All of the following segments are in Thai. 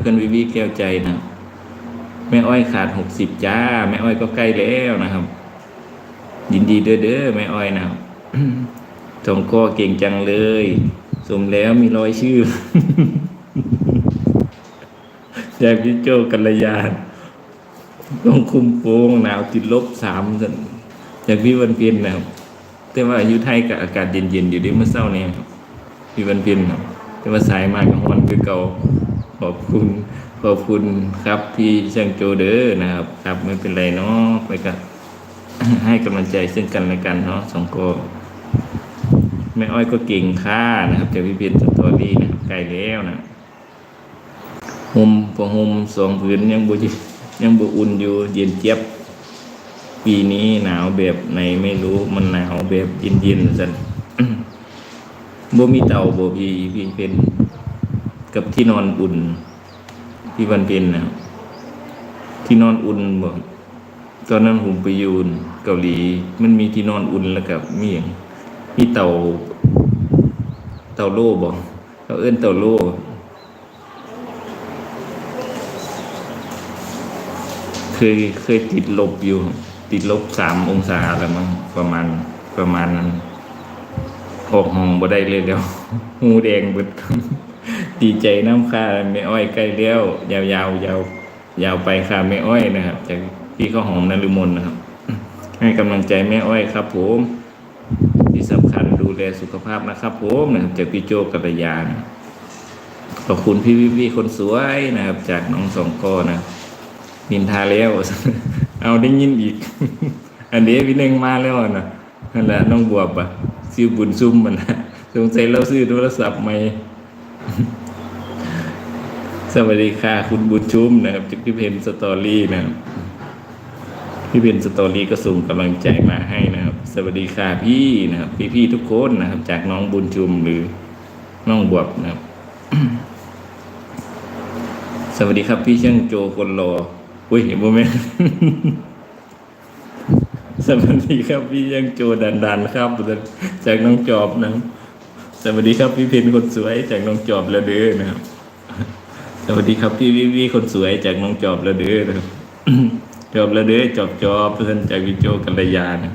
เพื่อนวิวีแก้วใจนะแม่อ้อยขาดหกสิบจ้า แม่อ้อยก็ใกล้แล้วนะครับ ยินดีเด้อเด้อแม่อ้อยนะครับสองก็เก่งจังเลย สมแล้วมีรอยชื่อจากพี่โจกัลยาต้องคุมโปงหนาวติดลบสามสันจากพี่วันเพียนนะครับแต่ว่าอยู่ไทยกับอากาศเย็นๆอยู่ดีเมื่อเช้านี้ครับพี่วันเพียนครับแต่ว่าสายมากของวันคือเก่า ขอบคุณ ขอบคุณครับพี่ช่างโจเด้อนะครับ ครับไม่เป็นไรเนาะไปกันให้กำลังใจซึ่งกันและกันเนาะสองโกแม่อ้อยก็เก่งค่านะครับจากพี่เพียนสตอรี่นะครับใกลแล้วนะห่มพอห่มสองผืนยังบุยังบุอุ่นอยู่เย็นเจี๊ยบ ปีนี้หนาวแบบไหนไม่รู้มันหนาวแบบเย็นๆสันบ่มีเตาบ่พี่พี่เป็น กับที่นอนอุ่นพี่วันเป็นนะที่นอนอุ่นบ่ตอนนั้นผมไปยูนเกาหลี มันมีที่นอนอุ่นแล้วกับมีอย่างมีเต่า เต่าโล่บ่เราเอื้นเต่าโล่เคยเคยติดลบอยู่ ติดลบสามองศาแล้วมั้งประมาณประมาณนั้นออกห้องบ่ได้เลยเดี๋ยวหูแดงเบิด ดีใจน้ำค่าแม่อ้อยใกล้แล้วยาวยาวยาวยาวไปค่ะแม่อ้อยนะครับ จากพี่ข้าวหอมนฤมลนะครับ ให้กำลังใจแม่อ้อยครับผมที่สำคัญดูแลสุขภาพนะครับผมนะครับจากพี่โจกัลยานะขอบคุณพี่วิวีคนสวยนะครับ จากน้องสองก้อนะนินทาแล้ว เอาได้ยินอีก อันนี้พี่เน่งมาแล้วนะนั่นแหละน้องบวบอะซื้อบุญซุ่มมันนะสงสัยเราซื้อโทรศัพท์ใหม่ สวัสดีค่ะ คุณบุญชุมนะครับจากพี่เพนสตอรี่นะครับพี่เพนสตอรี่ก็ส่งกำลังใจมาให้นะครับ สวัสดีค่ะพี่นะครับพี่ๆทุกคนนะครับ จากน้องบุญชุมหรือน้องบวบนะครับ สวัสดีครับพี่ช่างโจคนรออุ้ยเห็นโมเมนสวัสดีครับพี่ยังโจดันดันครับ จากน้องจอบนะครับสวัสดีครับพี่เพนคนสวยจากน้องจอบแล้วเด้อนะครับ วัสดีครับพี่วิวีคนสวยจากน้องจอบแล้วเด้อนะครับจอบแล้วเด้อจอบจอบเพื่อนจากวิโจกัลยานะ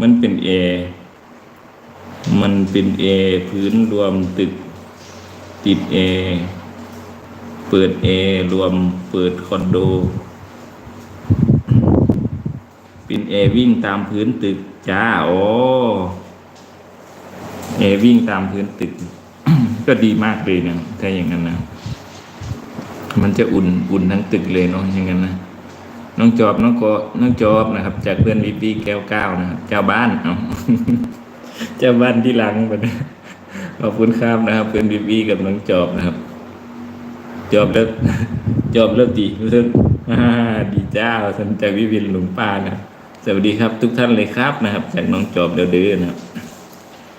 มันเป็นเอ มันเป็นเอพื้นรวมตึกติดเอ เปิดเอรวมเปิดคอนโด เป็นแอวิ่งตามพื้นตึกจ้าโอ้แอวิ่งตามพื้นตึก ก็ดีมากเลยนี่ยถ้าอย่างนั้นนะ มันจะอุ่นอุ่นทั้งตึกเลยเนาะอย่างนั้นนะน้องจอบน้องก็น้องจอบนะครับ จากเพื่อนวิบีแก้วเก้านะครับเจ้าบ้านเอาเจ้าบ้านที่หลังไปนะขอบคุณครับนะครับ เพื่อนวิบีกับน้องจอบนะครับ จอบแล้วจอบแล้วดีเพื่อนอ่าดีเจ้าสันจากวิวินหลวงป้านะสวัสดีครับทุกท่านเลยครับนะครับ จากน้องจอบเดือดนะครับ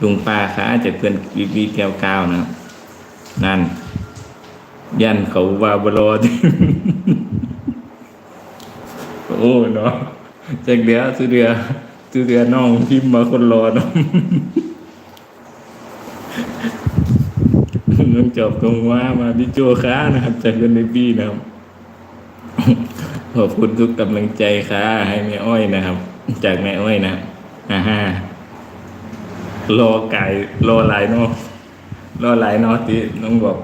ลุงป้าคะจากเพื่อนวิวีแก้วเก้านะครับนั่น ยันเขาว่าบรอดโอ้เนาะจากเดียวสุเดือสุเดือน้องพิมพ์มาคนรอเนาะน้องจบตรงว่ามาพี่โจค้านะครับ จากเพื่นในบี้นะครับ ขอบคุณทุกกำลังใจค่ะให้แม่อ้อยนะครับ จากแม่อ้อยนะอ่าฮะรอไก่รอหลายเนาะรอหลายเนาะที่น้องบอก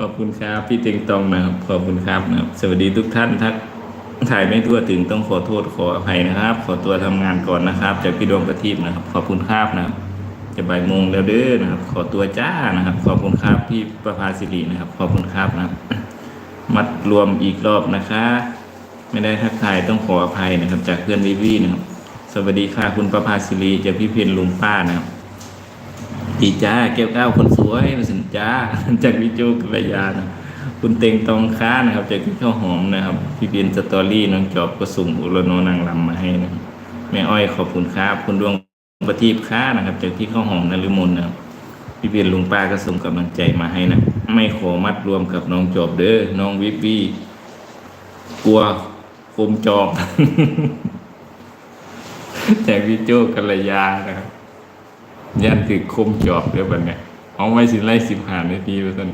ขอบคุณครับพี่เต็งตองนะครับขอบคุณครับนะครับ สวัสดีทุกท่านทักถ่ายไม่ทั่วถึงต้องขอโทษขออภัยนะครับ ขอตัวทำงานก่อนนะครับ จากพี่ดวงประทีปนะครับ ขอบคุณครับนะครับจะบ่ายโมงแล้วเด้อนะครับ ขอตัวจ้านะครับ ขอบคุณครับพี่ประภาสิรินะครับ ขอบคุณครับนะครับ มัดรวมอีกรอบนะคะ ไม่ได้ทักทายต้องขออภัยนะครับ จากเพื่อนวิวีนะครับ สวัสดีค่ะคุณประภาสิริจากพี่เพียนลุงป้านะครับ ดีจ้าแก้วก้าคนสวยมาสินจ้าจากวิโจกัลยานะคุณเต็งตองค้านะครับ จากพี่ข้าวหอมนะครับ พี่เพียนสตอรี่น้องจอบก็ส่งอุรโนนางลำมาให้นะแม่อ้อยขอบคุณครับคุณดวงประทีปค้านะครับ จากพี่ข้าวหอมนฤมลนะครับพี่เพียนลุงป้าก็ส่งกำลังใจมาให้นะไม่ขอมัดรวมกับน้องจอบเด้อน้องวิบวีกลัวคมจอบจากพี่โจกัลยานะครับ ยันถือคมจอบเรียบัดเนี่ยเอาไว้สิไล่สิบหานาทีไปสัน